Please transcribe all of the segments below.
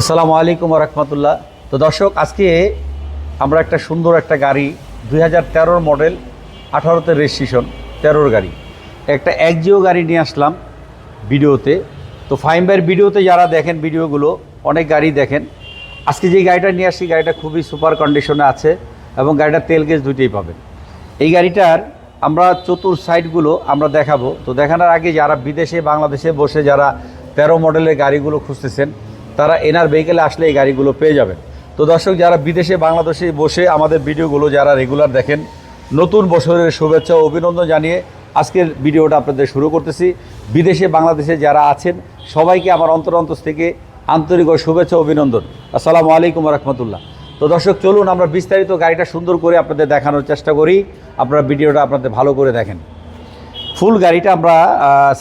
আসসালামু আলাইকুম রহমতুল্লাহ। তো দর্শক, আজকে আমরা একটা সুন্দর একটা গাড়ি, দুই হাজার মডেল, আঠারোতে রেজিস্ট্রেশন তেরোর গাড়ি। একটা একজিও গাড়ি নিয়ে আসলাম ভিডিওতে। তো ফাইম্বার ভিডিওতে যারা দেখেন ভিডিওগুলো, অনেক গাড়ি দেখেন। আজকে যে গাড়িটা নিয়ে আসছি, গাড়িটা খুবই সুপার কন্ডিশনে আছে এবং গাড়িটার তেল গেজ দুইটাই পাবেন। এই গাড়িটার আমরা চতুর সাইডগুলো আমরা দেখাবো। তো দেখানোর আগে যারা বিদেশে, বাংলাদেশে বসে যারা তেরো মডেলের গাড়িগুলো খুঁজতেছেন তারা এনার ভেহিকেলে আসলে এই গাড়িগুলো পেয়ে যাবেন। তো দর্শক, যারা বিদেশে, বাংলাদেশে বসে আমাদের ভিডিওগুলো যারা রেগুলার দেখেন, নতুন বছরের শুভেচ্ছা ও অভিনন্দন জানিয়ে আজকের ভিডিওটা আপনাদের শুরু করতেছি। বিদেশে, বাংলাদেশে যারা আছেন, সবাইকে আমার অন্তর অন্তর থেকে আন্তরিক ও শুভেচ্ছা অভিনন্দন। আসসালামু আলাইকুম রহমতুল্লাহ। তো দর্শক, চলুন আমরা বিস্তারিত গাড়িটা সুন্দর করে আপনাদের দেখানোর চেষ্টা করি। আপনারা ভিডিওটা আপনাদের ভালো করে দেখেন। ফুল গাড়িটা আমরা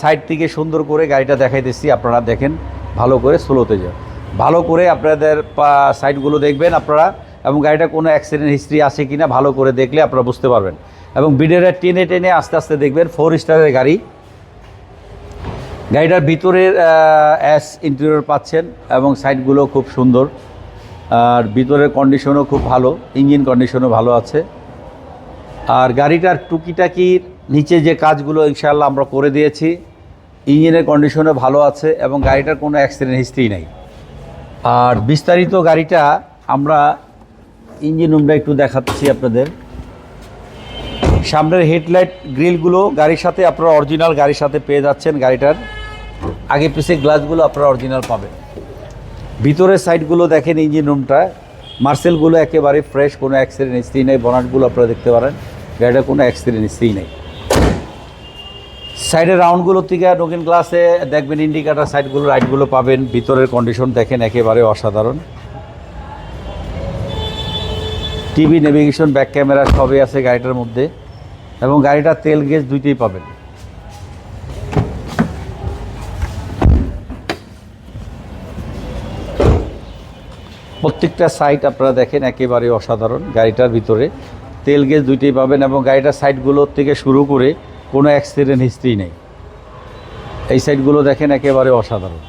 সাইড থেকে সুন্দর করে গাড়িটা দেখাইতেছি, আপনারা দেখেন, ভালো করে স্লোতে যান। ভালো করে আপনাদের সাইডগুলো দেখবেন আপনারা এবং গাড়িটা কোনো অ্যাক্সিডেন্ট হিস্ট্রি আছে কি না ভালো করে দেখলে আপনারা বুঝতে পারবেন। এবং বিডের টেনে টেনে আস্তে আস্তে দেখবেন ফোর স্টারের গাড়ি। গাড়িটার ভিতরের অ্যাস ইন্টেরিয়র পাচ্ছেন এবং সাইডগুলো খুব সুন্দর। আর ভিতরের কন্ডিশনও খুব ভালো ইঞ্জিন কন্ডিশনও ভালো আছে। আর গাড়িটার টুকিটাকির নিচে যে কাজগুলো ইনশাআল্লাহ আমরা করে দিয়েছি ইঞ্জিনের কন্ডিশনও ভালো আছে এবং গাড়িটার কোনো অ্যাক্সিডেন্ট হিস্ট্রি নেই। আর বিস্তারিত গাড়িটা আমরা ইঞ্জিন রুমটা একটু দেখাচ্ছি আপনাদের। সামনের হেডলাইট গ্রিলগুলো গাড়ির সাথে, আপনারা অরিজিনাল গাড়ির সাথে পেয়ে যাচ্ছেন গাড়িটার। আগে পিছে গ্লাসগুলো আপনারা অরিজিনাল পাবেন। ভিতরের সাইডগুলো দেখেন ইঞ্জিন রুমটা। মার্সেলগুলো একেবারে ফ্রেশ, কোনো অ্যাক্সিডেন্ট হিস্ট্রি নেই, বনাটগুলো আপনারা দেখতে পারেন। গাড়িটার কোনো অ্যাক্সিডেন্ট হিস্ট্রি নেই। সাইডের রাউন্ডগুলোর থেকে নগিন গ্লাসে দেখবেন ইন্ডিকেটার সাইডগুলো রাইটগুলো পাবেন। ভিতরের কন্ডিশন দেখেন একেবারে অসাধারণ। টিভি নেভিগেশন ব্যাক ক্যামেরা সবই আছে গাড়িটার মধ্যে। এবং গাড়িটার তেল গেজ দুইটাই পাবেন। প্রত্যেকটা সাইট আপনারা দেখেন একেবারে অসাধারণ গাড়িটার ভিতরে। তেল গেজ দুইটাই পাবেন এবং গাড়িটার সাইডগুলোর থেকে শুরু করে কোনো অ্যাক্সিডেন্ট হিস্ট্রি নেই। এই সাইডগুলো দেখেন একেবারে অসাধারণ।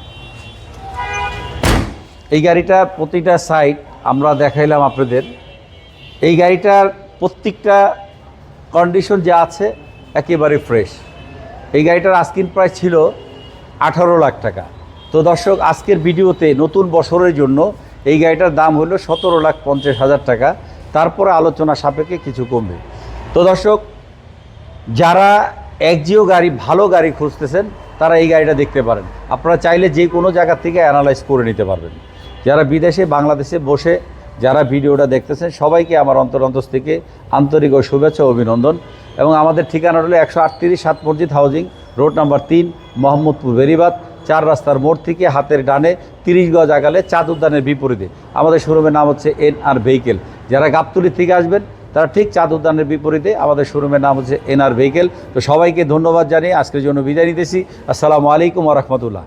এই গাড়িটার প্রতিটা সাইড আমরা দেখাইলাম আপনাদের। এই গাড়িটার প্রত্যেকটা কন্ডিশন যা আছে একেবারে ফ্রেশ। এই গাড়িটার আস্কিন প্রাইস ছিল আঠারো লাখ টাকা। তো দর্শক, আজকের ভিডিওতে নতুন বছরের জন্য এই গাড়িটার দাম হলো সতেরো লাখ পঞ্চাশ হাজার টাকা। তারপরে আলোচনা সাপেক্ষে কিছু কমবে। তো দর্শক যারা একজিও গাড়ি, ভালো গাড়ি খুঁজতেছেন, তারা এই গাড়িটা দেখতে পারেন। আপনারা চাইলে যে কোনো জায়গা থেকে অ্যানালাইজ করে নিতে পারবেন। যারা বিদেশে, বাংলাদেশে বসে যারা ভিডিওটা দেখতেছেন, সবাইকে আমার অন্তর থেকে আন্তরিক ও শুভেচ্ছা অভিনন্দন। এবং আমাদের ঠিকানা হলো একশো আটত্রিশ সাত মসজিদ হাউজিং, রোড নাম্বার তিন, মোহাম্মদপুর বেরিবাদ, চার রাস্তার মোড় থেকে হাতের ডানে তিরিশ গজ আগালে চাঁদ উদ্যানের বিপরীতে। আমাদের শোরুমের নাম হচ্ছে এন আর ভেহিকেল। যারা গাবতলি থেকে আসবেন তারা ঠিক চাঁদ উদ্যানের বিপরীতে আমাদের শোরুমের নাম হচ্ছে এনআর ভেহিকেল। তো সবাইকে ধন্যবাদ জানিয়ে আজকের জন্য বিদায় নিতেছি। আসসালামু আলাইকুম রহমতুল্লাহ।